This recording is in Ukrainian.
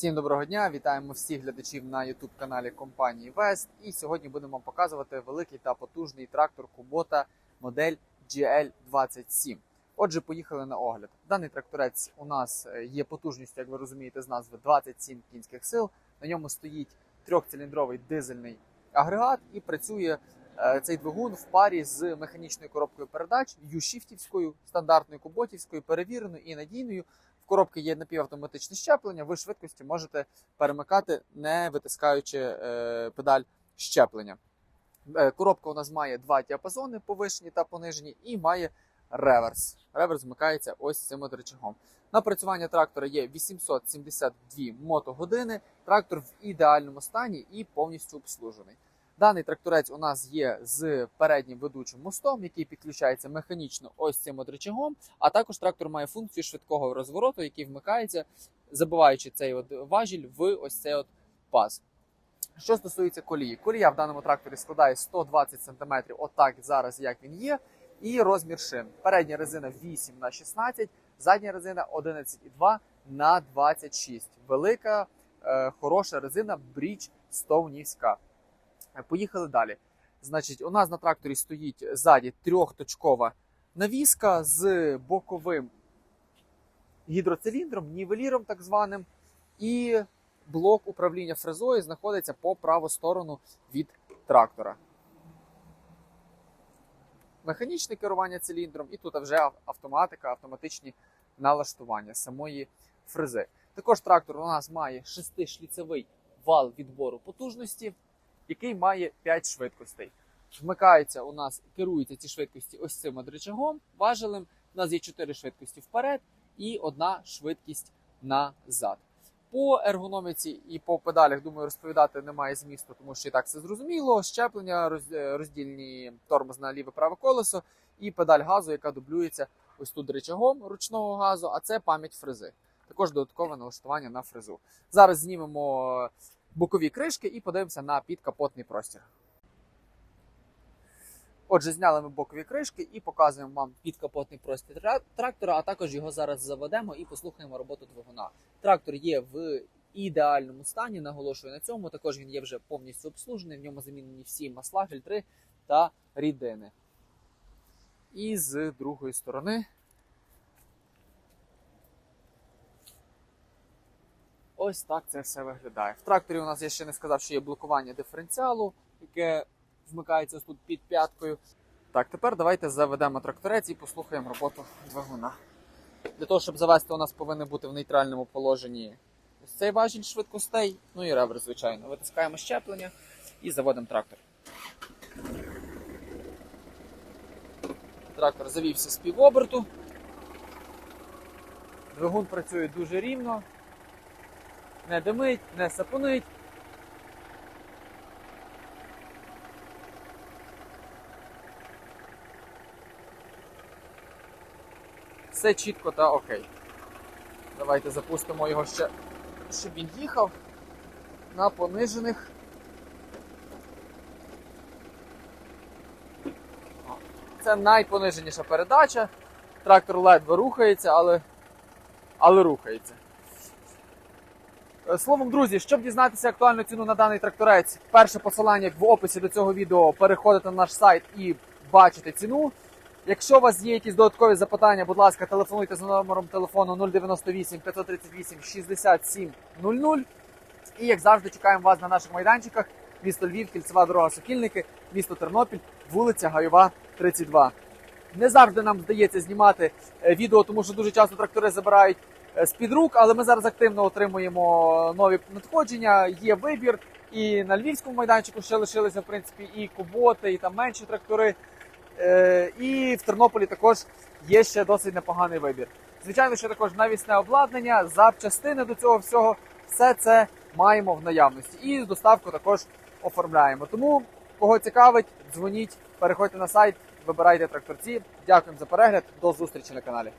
Всім доброго дня! Вітаємо всіх глядачів на youtube каналі компанії Вест. І сьогодні будемо показувати великий та потужний трактор Kubota модель GL27. Отже, поїхали на огляд. Даний тракторець у нас е, є потужністю, як ви розумієте, з назви 27 кінських сил. На ньому стоїть трьохциліндровий дизельний агрегат і працює е, цей двигун в парі з механічною коробкою передач U-шифтівською, стандартною куботівською, перевіреною і надійною. В коробці є напівавтоматичне щеплення. Ви швидкості можете перемикати, не витискаючи е, педаль щеплення. Е, Коробка у нас має два діапазони повишені та понижені, і має реверс. Реверс вмикається ось цим от рычагом. Напрацювання трактора є 872 мотогодини. Трактор в ідеальному стані і повністю обслужений. Даний тракторець у нас є з переднім ведучим мостом, який підключається механічно ось цим от а також трактор має функцію швидкого розвороту, який вмикається, забиваючи цей от важіль в ось цей от паз. Що стосується колії, колія в даному тракторі складає 120 см, отак зараз як він є. І розмір шин. Передня резина 8 на 16, задня резина 11,2 на 26. Велика, е, хороша резина бріч стоунівська. Е, Поїхали далі. Значить, у нас на тракторі стоїть ззаді трьохточкова навіска з боковим гідроциліндром, нівеліром так званим, і блок управління фрезою знаходиться по праву сторону від трактора. Механічне керування циліндром, і тут вже автоматика, автоматичні налаштування самої фрези. Також трактор у нас має шестишліцевий вал відбору потужності, який має 5 швидкостей. Вмикаються у нас, керуються ці швидкості ось цим от важелем. У нас є 4 швидкості вперед і одна швидкість назад. По ергономіці і по педалях, думаю, розповідати немає змісту, тому що і так все зрозуміло. Щеплення, е, роздільні тормоз на ліве праве колесо і педаль газу, яка дублюється ось тут рычагом ручного газу, а це пам'ять фрези. Також додаткове налаштування на фрезу. Зараз знімемо бокові кришки і подивимося на підкапотний простір. Отже, зняли ми бокові кришки і показуємо вам підкапотний простір трактора, а також його зараз заведемо і послухаємо роботу двигуна. Трактор є в ідеальному стані, наголошую на цьому. Також він є вже повністю обслужений. В ньому замінені всі масла, фільтри та рідини. І з другої сторони. Ось так це все виглядає. В тракторі у нас я ще не сказав, що є блокування диференціалу, яке вмикається тут під п'яткою. Так, тепер давайте заведемо тракторець і послухаємо роботу двигуна. Для того, щоб завести, у нас повинен бути в нейтральному положенні ось цей важіль швидкостей, ну і реверс, звичайно. Витискаємо щеплення і заводимо трактор. Трактор завівся з півоберту. Двигун працює дуже рівно, не димить, не сапунить. Все чітко та окей. Давайте запустимо його ще, щоб він їхав на понижених. Це найпониженіша передача. Трактор ледве рухається, але, але рухається. Е, Словом, друзі, щоб дізнатися актуальну ціну на даний тракторець, перше посилання в описі до цього відео переходите на наш сайт і бачите ціну. Якщо у вас є якісь додаткові запитання, будь ласка, телефонуйте за номером телефону 098 538 67 00. І як завжди, чекаємо вас на наших майданчиках. Місто Львів, кільцева дорога Сокільники, місто Тернопіль, вулиця Гайова, 32. Не завжди нам вдається знімати е, відео, тому що дуже часто трактори забирають з-під рук, але ми зараз активно отримуємо нові надходження. Є вибір. І на львівському майданчику ще лишилися в принципі і куботи, і там менші трактори. Е, І в Тернополі також є ще досить непоганий вибір. Звичайно, що також навісне обладнання, запчастини до цього всього, все це маємо в наявності. І доставку також оформляємо. Тому, кого цікавить, дзвоніть, переходьте на сайт, вибирайте тракторці. Дякуємо за перегляд. До зустрічі на каналі.